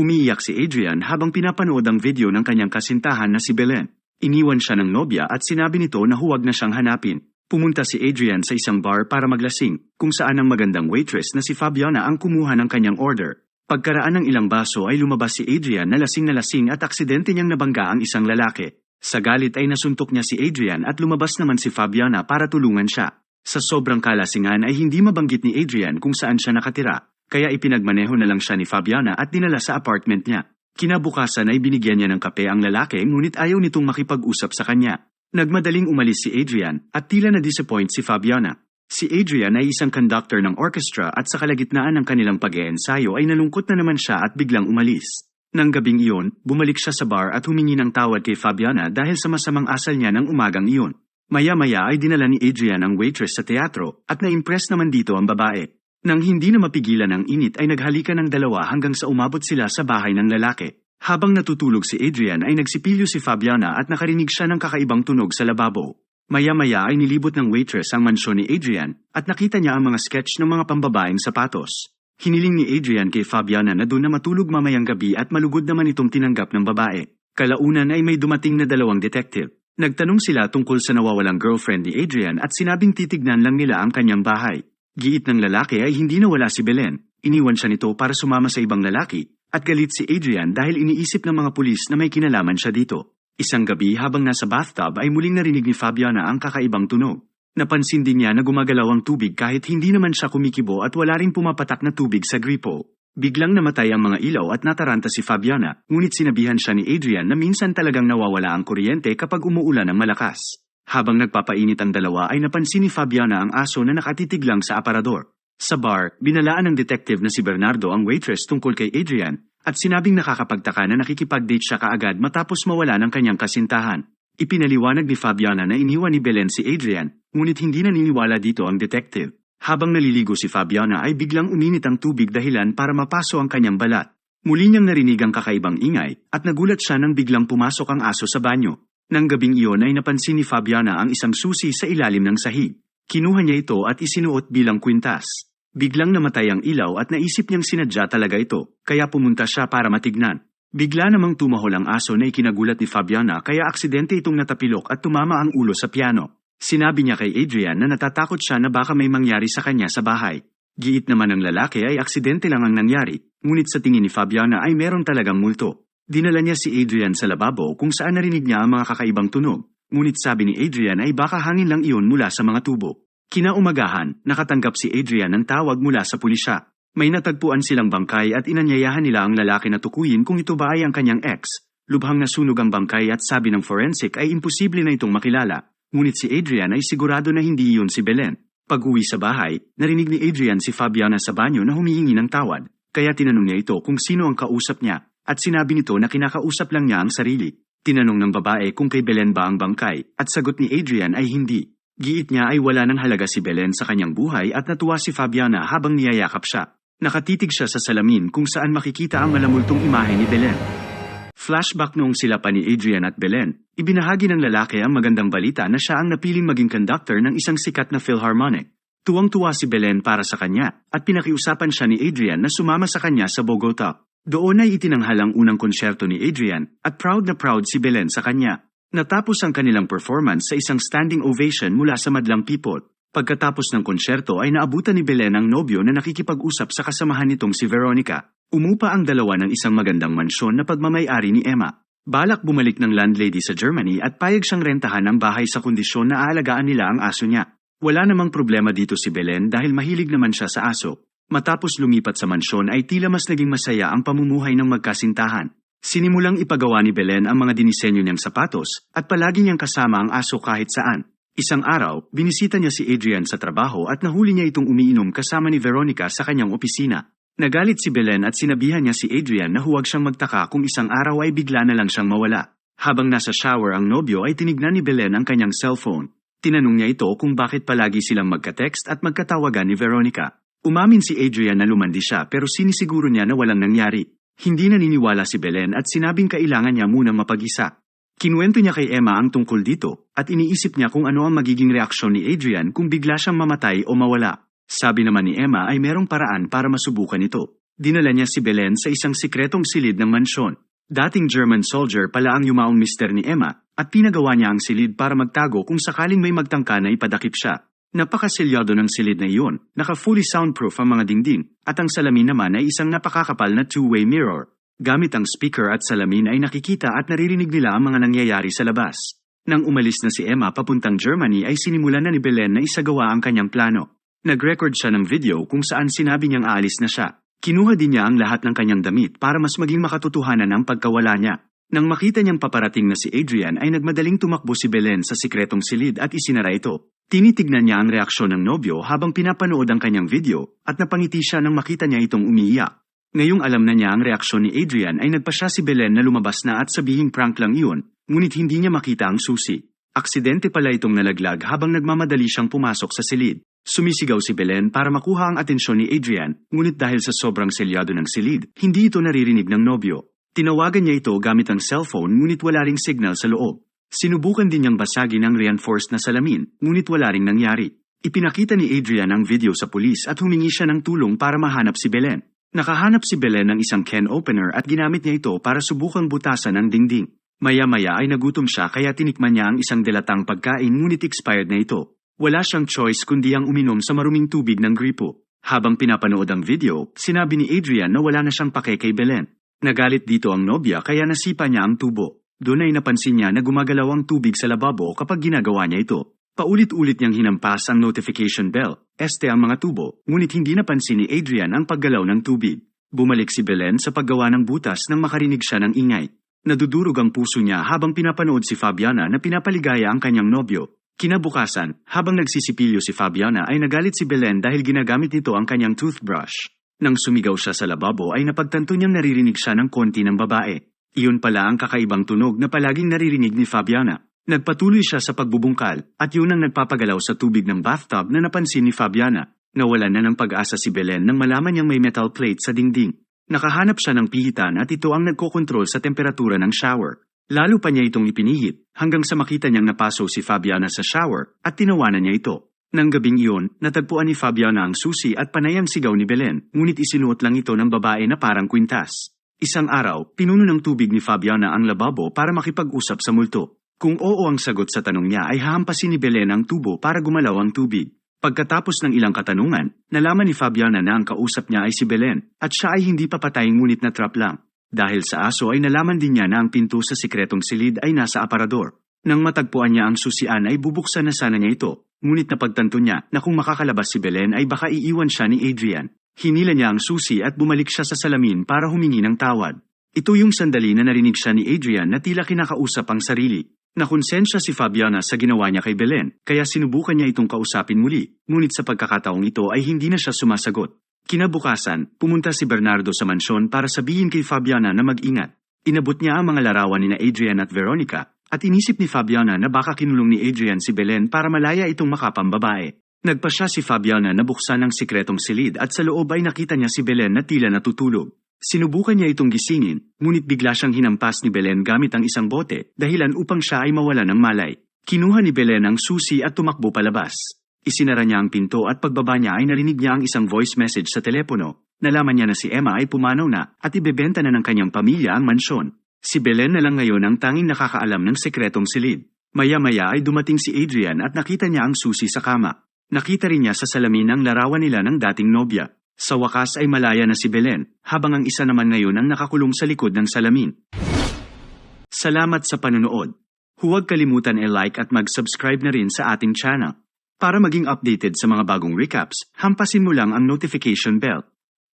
Umiiyak si Adrian habang pinapanood ang video ng kanyang kasintahan na si Belen. Iniwan siya ng nobya at sinabi nito na huwag na siyang hanapin. Pumunta si Adrian sa isang bar para maglasing, kung saan ang magandang waitress na si Fabiana ang kumuha ng kanyang order. Pagkaraan ng ilang baso ay lumabas si Adrian na lasing na lasing at aksidente niyang nabangga ang isang lalaki. Sa galit ay nasuntok niya si Adrian at lumabas naman si Fabiana para tulungan siya. Sa sobrang kalasingan ay hindi mabanggit ni Adrian kung saan siya nakatira, kaya ipinagmaneho na lang siya ni Fabiana at dinala sa apartment niya. Kinabukasan ay binigyan niya ng kape ang lalaki ngunit ayaw nitong makipag-usap sa kanya. Nagmadaling umalis si Adrian at tila na-disappoint si Fabiana. Si Adrian ay isang conductor ng orchestra at sa kalagitnaan ng kanilang pag-eensayo ay nalungkot na naman siya at biglang umalis. Nang gabing iyon, bumalik siya sa bar at humingi ng tawad kay Fabiana dahil sa masamang asal niya ng umagang iyon. Maya-maya ay dinala ni Adrian ang waitress sa teatro at na-impress naman dito ang babae. Nang hindi na mapigilan ang init ay naghalikan ng dalawa hanggang sa umabot sila sa bahay ng lalaki. Habang natutulog si Adrian ay nagsipilyo si Fabiana at nakarinig siya ng kakaibang tunog sa lababo. Maya-maya ay nilibot ng waitress ang mansyon ni Adrian at nakita niya ang mga sketch ng mga pambabaeng sapatos. Hiniling ni Adrian kay Fabiana na doon na matulog mamayang gabi at malugod naman itong tinanggap ng babae. Kalaunan ay may dumating na dalawang detective. Nagtanong sila tungkol sa nawawalang girlfriend ni Adrian at sinabing titignan lang nila ang kanyang bahay. Giit ng lalaki ay hindi nawala si Belen. Iniwan siya nito para sumama sa ibang lalaki at galit si Adrian dahil iniisip ng mga pulis na may kinalaman siya dito. Isang gabi habang nasa bathtub ay muling narinig ni Fabiana ang kakaibang tunog. Napansin din niya na gumagalaw ang tubig kahit hindi naman siya kumikibo at wala ring pumapatak na tubig sa gripo. Biglang namatay ang mga ilaw at nataranta si Fabiana, ngunit sinabihan siya ni Adrian na minsan talagang nawawala ang kuryente kapag umuulan ng malakas. Habang nagpapainit ang dalawa ay napansin ni Fabiana ang aso na nakatitig lang sa aparador. Sa bar, binalaan ng detective na si Bernardo ang waitress tungkol kay Adrian at sinabing nakakapagtaka na nakikipag-date siya kaagad matapos mawala ng kanyang kasintahan. Ipinaliwanag ni Fabiana na iniwan ni Belen si Adrian, ngunit hindi naniniwala dito ang detective. Habang naliligo si Fabiana ay biglang uminit ang tubig dahilan para mapaso ang kanyang balat. Muli niyang narinig ang kakaibang ingay at nagulat siya nang biglang pumasok ang aso sa banyo. Nang gabing iyon ay napansin ni Fabiana ang isang susi sa ilalim ng sahig. Kinuha niya ito at isinuot bilang kwintas. Biglang namatay ang ilaw at naisip niyang sinadya talaga ito, kaya pumunta siya para matignan. Bigla namang tumahol ang aso na ikinagulat ni Fabiana kaya aksidente itong natapilok at tumama ang ulo sa piano. Sinabi niya kay Adrian na natatakot siya na baka may mangyari sa kanya sa bahay. Giit naman ng lalaki ay aksidente lang ang nangyari, ngunit sa tingin ni Fabiana ay meron talagang multo. Dinala niya si Adrian sa lababo kung saan narinig niya ang mga kakaibang tunog, ngunit sabi ni Adrian ay baka hangin lang iyon mula sa mga tubo. Kinaumagahan, nakatanggap si Adrian ng tawag mula sa pulisya. May natagpuan silang bangkay at inanyayahan nila ang lalaki na tukuyin kung ito ba ay ang kanyang ex. Lubhang nasunog ang bangkay at sabi ng forensic ay imposible na itong makilala. Ngunit si Adrian ay sigurado na hindi iyon si Belen. Pag-uwi sa bahay, narinig ni Adrian si Fabiana sa banyo na humihingi ng tawad, kaya tinanong niya ito kung sino ang kausap niya, at sinabi nito na kinakausap lang niya ang sarili. Tinanong ng babae kung kay Belen ba ang bangkay, at sagot ni Adrian ay hindi. Giit niya ay wala ng halaga si Belen sa kanyang buhay at natuwa si Fabiana habang niyayakap siya. Nakatitig siya sa salamin kung saan makikita ang malamultong imahe ni Belen. Flashback noong sila pa ni Adrian at Belen, ibinahagi ng lalaki ang magandang balita na siya ang napiling maging conductor ng isang sikat na Philharmonic. Tuwang-tuwa si Belen para sa kanya at pinakiusapan siya ni Adrian na sumama sa kanya sa Bogota. Doon ay itinanghal ang unang konsyerto ni Adrian at proud na proud si Belen sa kanya. Natapos ang kanilang performance sa isang standing ovation mula sa madlang people. Pagkatapos ng konsyerto ay naabutan ni Belen ang nobyo na nakikipag-usap sa kasamahan nitong si Veronica. Umupa ang dalawa ng isang magandang mansyon na pagmamayari ni Emma. Balak bumalik ng landlady sa Germany at payag siyang rentahan ang bahay sa kondisyon na aalagaan nila ang aso niya. Wala namang problema dito si Belen dahil mahilig naman siya sa aso. Matapos lumipat sa mansyon ay tila mas naging masaya ang pamumuhay ng magkasintahan. Sinimulang ipagawa ni Belen ang mga dinisenyo niyang sapatos at palagi niyang kasama ang aso kahit saan. Isang araw, binisita niya si Adrian sa trabaho at nahuli niya itong umiinom kasama ni Veronica sa kanyang opisina. Nagalit si Belen at sinabihan niya si Adrian na huwag siyang magtaka kung isang araw ay bigla na lang siyang mawala. Habang nasa shower ang nobyo ay tinignan ni Belen ang kanyang cellphone. Tinanong niya ito kung bakit palagi silang magka-text at magkatawagan ni Veronica. Umamin si Adrian na lumandi siya pero sinisiguro niya na walang nangyari. Hindi naniniwala si Belen at sinabing kailangan niya munang mapag-isa. Kinuwento niya kay Emma ang tungkol dito at iniisip niya kung ano ang magiging reaksyon ni Adrian kung bigla siyang mamatay o mawala. Sabi naman ni Emma ay merong paraan para masubukan ito. Dinala niya si Belen sa isang sikretong silid ng mansyon. Dating German soldier pala ang yumaong mister ni Emma at pinagawa niya ang silid para magtago kung sakaling may magtangka na ipadakip siya. Napakaselyado ng silid na iyon, naka-fully soundproof ang mga dingding, at ang salamin naman ay isang napakakapal na two-way mirror. Gamit ang speaker at salamin ay nakikita at naririnig nila ang mga nangyayari sa labas. Nang umalis na si Emma papuntang Germany ay sinimulan na ni Belen na isagawa ang kanyang plano. Nag-record siya ng video kung saan sinabi niyang aalis na siya. Kinuha din niya ang lahat ng kanyang damit para mas maging makatotohanan ang pagkawala niya. Nang makita niyang paparating na si Adrian ay nagmadaling tumakbo si Belen sa sikretong silid at isinara ito. Tinitignan niya ang reaksyon ng nobyo habang pinapanood ang kanyang video at napangiti siya nang makita niya itong umiiyak. Ngayong alam na niya ang reaksyon ni Adrian ay nagpasya si Belen na lumabas na at sabihing prank lang iyon, ngunit hindi niya makita ang susi. Aksidente pala itong nalaglag habang nagmamadali siyang pumasok sa silid. Sumisigaw si Belen para makuha ang atensyon ni Adrian, ngunit dahil sa sobrang selyado ng silid, hindi ito naririnig ng nobyo. Tinawagan niya ito gamit ang cellphone ngunit wala ring signal sa loob. Sinubukan din niyang basagin ang reinforced na salamin, ngunit wala ring nangyari. Ipinakita ni Adrian ang video sa pulis at humingi siya ng tulong para mahanap si Belen. Nakahanap si Belen ng isang can opener at ginamit niya ito para subukang butasan ang dingding. Maya-maya ay nagutom siya kaya tinikman niya ang isang delatang pagkain ngunit expired na ito. Wala siyang choice kundi ang uminom sa maruming tubig ng gripo. Habang pinapanood ang video, sinabi ni Adrian na wala na siyang pake kay Belen. Nagalit dito ang nobya kaya nasipa niya ang tubo. Doon ay napansin niya na gumagalaw ang tubig sa lababo kapag ginagawa niya ito. Paulit-ulit niyang hinampas ang notification bell, este ang mga tubo, ngunit hindi napansin ni Adrian ang paggalaw ng tubig. Bumalik si Belen sa paggawa ng butas nang makarinig siya ng ingay. Nadudurog ang puso niya habang pinapanood si Fabiana na pinapaligaya ang kanyang nobyo. Kinabukasan, habang nagsisipilyo si Fabiana ay nagalit si Belen dahil ginagamit nito ang kanyang toothbrush. Nang sumigaw siya sa lababo ay napagtanto niyang naririnig siya ng konti ng babae. Iyon pala ang kakaibang tunog na palaging naririnig ni Fabiana. Nagpatuloy siya sa pagbubungkal at yun ang nagpapagalaw sa tubig ng bathtub na napansin ni Fabiana. Nawalan na ng pag-asa si Belen nang malaman niyang may metal plate sa dingding. Nakahanap siya ng pihitan at ito ang nagkokontrol sa temperatura ng shower. Lalo pa niya itong ipinihit hanggang sa makita niyang napaso si Fabiana sa shower at tinawanan niya ito. Nang gabing iyon, natagpuan ni Fabiana ang susi at panayang sigaw ni Belen, ngunit isinuot lang ito ng babae na parang kwintas. Isang araw, pinuno ng tubig ni Fabiana ang lababo para makipag-usap sa multo. Kung oo ang sagot sa tanong niya ay hahampasin ni Belen ang tubo para gumalaw ang tubig. Pagkatapos ng ilang katanungan, nalaman ni Fabiana na ang kausap niya ay si Belen at siya ay hindi papatay ngunit na trap lang. Dahil sa aso ay nalaman din niya na ang pinto sa sikretong silid ay nasa aparador. Nang matagpuan niya ang susian ay bubuksan na sana niya ito, ngunit napagtanto niya na kung makakalabas si Belen ay baka iiwan siya ni Adrian. Hinila niya ang susi at bumalik siya sa salamin para humingi ng tawad. Ito yung sandali na narinig siya ni Adrian na tila kinakausap ang sarili. Nakonsensya si Fabiana sa ginawa niya kay Belen, kaya sinubukan niya itong kausapin muli, ngunit sa pagkakataong ito ay hindi na siya sumasagot. Kinabukasan, pumunta si Bernardo sa mansyon para sabihin kay Fabiana na mag-ingat. Inabot niya ang mga larawan ni na Adrian at Veronica, at inisip ni Fabiana na baka kinulong ni Adrian si Belen para malaya itong makapambabae. Nagpa siya si Fabiana na buksan ang sikretong silid at sa loob ay nakita niya si Belen na tila natutulog. Sinubukan niya itong gisingin, ngunit bigla siyang hinampas ni Belen gamit ang isang bote, dahilan upang siya ay mawala ng malay. Kinuha ni Belen ang susi at tumakbo palabas. Isinara niya ang pinto at pagbaba niya ay narinig niya ang isang voice message sa telepono. Nalaman niya na si Emma ay pumanaw na at ibebenta na ng kanyang pamilya ang mansyon. Si Belen na lang ngayon ang tanging nakakaalam ng sekretong silid. Maya-maya ay dumating si Adrian at nakita niya ang susi sa kama. Nakita rin niya sa salamin ang larawan nila ng dating nobya. Sa wakas ay malaya na si Belen, habang ang isa naman ngayon ang nakakulong sa likod ng salamin. Salamat sa panonood. Huwag kalimutan i-like at mag-subscribe na rin sa ating channel. Para maging updated sa mga bagong recaps, hampasin mo lang ang notification bell.